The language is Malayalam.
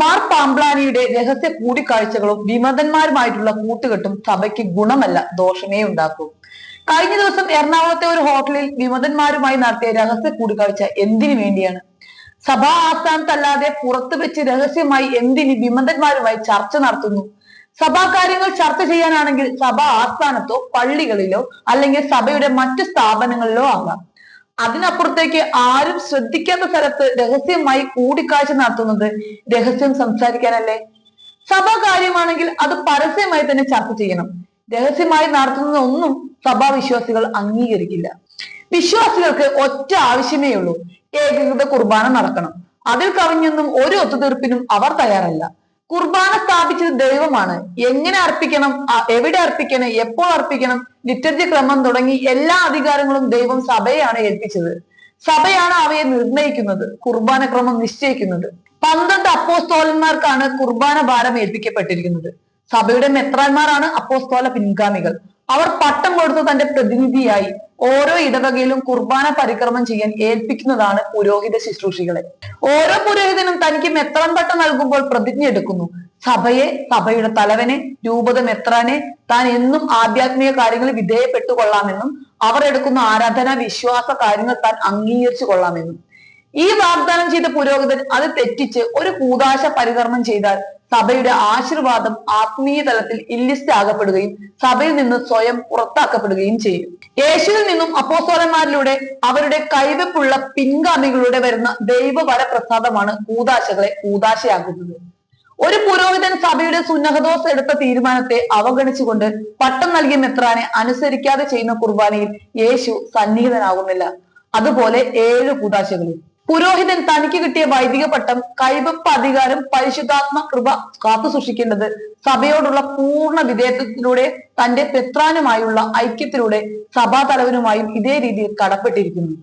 മാർ പാംബ്ലാനിയുടെ രഹസ്യ കൂടിക്കാഴ്ചകളും വിമതന്മാരുമായിട്ടുള്ള കൂട്ടുകെട്ടും സഭയ്ക്ക് ഗുണമല്ല ദോഷമേ ഉണ്ടാക്കൂ. കഴിഞ്ഞ ദിവസം എറണാകുളത്തെ ഒരു ഹോട്ടലിൽ വിമതന്മാരുമായി നടത്തിയ രഹസ്യ കൂടിക്കാഴ്ച എന്തിനു വേണ്ടിയാണ്? സഭാ ആസ്ഥാനത്തല്ലാതെ പുറത്തു വെച്ച് രഹസ്യമായി എന്തിന് വിമതന്മാരുമായി ചർച്ച നടത്തുന്നു? സഭാ കാര്യങ്ങൾ ചർച്ച ചെയ്യാനാണെങ്കിൽ സഭാ ആസ്ഥാനത്തോ പള്ളികളിലോ അല്ലെങ്കിൽ സഭയുടെ മറ്റു സ്ഥാപനങ്ങളിലോ ആകാം. അതിനപ്പുറത്തേക്ക് ആരും ശ്രദ്ധിക്കാത്ത സ്ഥലത്ത് രഹസ്യമായി കൂടിക്കാഴ്ച നടത്തുന്നത് രഹസ്യം സംസാരിക്കാനല്ലേ? സഭാ കാര്യമാണെങ്കിൽ അത് പരസ്യമായി തന്നെ ചർച്ച ചെയ്യണം. രഹസ്യമായി നടത്തുന്നതൊന്നും സഭാ വിശ്വാസികൾ അംഗീകരിക്കില്ല. വിശ്വാസികൾക്ക് ഒറ്റ ആവശ്യമേ ഉള്ളൂ ഏകീകൃത കുർബാന നടക്കണം. അതിൽ കവിഞ്ഞൊന്നും ഒരു ഒത്തുതീർപ്പിനും അവർ തയ്യാറല്ല. കുർബാന സ്ഥാപിച്ചത് ദൈവമാണ്. എങ്ങനെ അർപ്പിക്കണം? എവിടെ അർപ്പിക്കണം? എപ്പോൾ അർപ്പിക്കണം? ലിറ്റർജി ക്രമം തുടങ്ങി എല്ലാ അധികാരങ്ങളും ദൈവം സഭയാണ് ഏൽപ്പിച്ചത്. സഭയാണ് അവയെ നിർണയിക്കുന്നത് കുർബാന ക്രമം നിശ്ചയിക്കുന്നത്. പന്ത്രണ്ട് അപ്പോസ്തോലന്മാർക്കാണ് കുർബാന ഭാരം ഏൽപ്പിക്കപ്പെട്ടിരിക്കുന്നത്. സഭയുടെ മെത്രാന്മാരാണ് അപ്പോസ്തോല പിൻഗാമികൾ. അവർ പട്ടം കൊടുത്ത തന്റെ പ്രതിനിധിയായി ഓരോ ഇടവകയിലും കുർബാന പരിക്രമം ചെയ്യാൻ ഏൽപ്പിക്കുന്നതാണ് പുരോഹിത ശുശ്രൂഷികളെ. ഓരോ പുരോഹിതനും തനിക്ക് മെത്രം പട്ടം നൽകുമ്പോൾ പ്രതിജ്ഞ എടുക്കുന്നു. സഭയെ സഭയുടെ തലവനെ രൂപത മെത്രാനെ താൻ എന്നും ആധ്യാത്മിക കാര്യങ്ങളിൽ വിധേയപ്പെട്ടു കൊള്ളാമെന്നും അവർ എടുക്കുന്ന ആരാധന വിശ്വാസ കാര്യങ്ങൾ താൻ അംഗീകരിച്ചു കൊള്ളാമെന്നും ഈ വാഗ്ദാനം ചെയ്ത പുരോഹിതൻ അത് തെറ്റിച്ച് ഒരു കൂതാശ പരികർമ്മം ചെയ്താൽ സഭയുടെ ആശീർവാദം ആത്മീയ തലത്തിൽ ഇല്ലിസ്റ്റ് ആകപ്പെടുകയും സഭയിൽ നിന്ന് സ്വയം പുറത്താക്കപ്പെടുകയും ചെയ്യും. യേശുവിൽ നിന്നും അപ്പോസ്തലന്മാരിലൂടെ അവരുടെ കൈവെപ്പുള്ള പിൻഗാമികളുടെ വരുന്ന ദൈവവര പ്രസാദമാണ് കൂതാശകളെ കൂതാശയാക്കുന്നത്. ഒരു പുരോഹിതൻ സഭയുടെ സുന്നഹദോസ് എടുത്ത തീരുമാനത്തെ അവഗണിച്ചുകൊണ്ട് പട്ടം നൽകിയ മെത്രാനെ അനുസരിക്കാതെ ചെയ്യുന്ന കുർബാനയിൽ യേശു സന്നിഹിതനാകുന്നില്ല. അതുപോലെ ഏഴ് കൂതാശകളും. പുരോഹിതൻ തനിക്ക് കിട്ടിയ വൈദിക പട്ടം കൈവപ്പ് അധികാരം പരിശുദ്ധാത്മ കൃപ കാത്തു സൂക്ഷിക്കേണ്ടത് സഭയോടുള്ള പൂർണ വിധേയത്വത്തിലൂടെ തന്റെ പെത്രാനുമായുള്ള ഐക്യത്തിലൂടെ സഭാ തലവനുമായും ഇതേ രീതിയിൽ കടപ്പെട്ടിരിക്കുന്നു.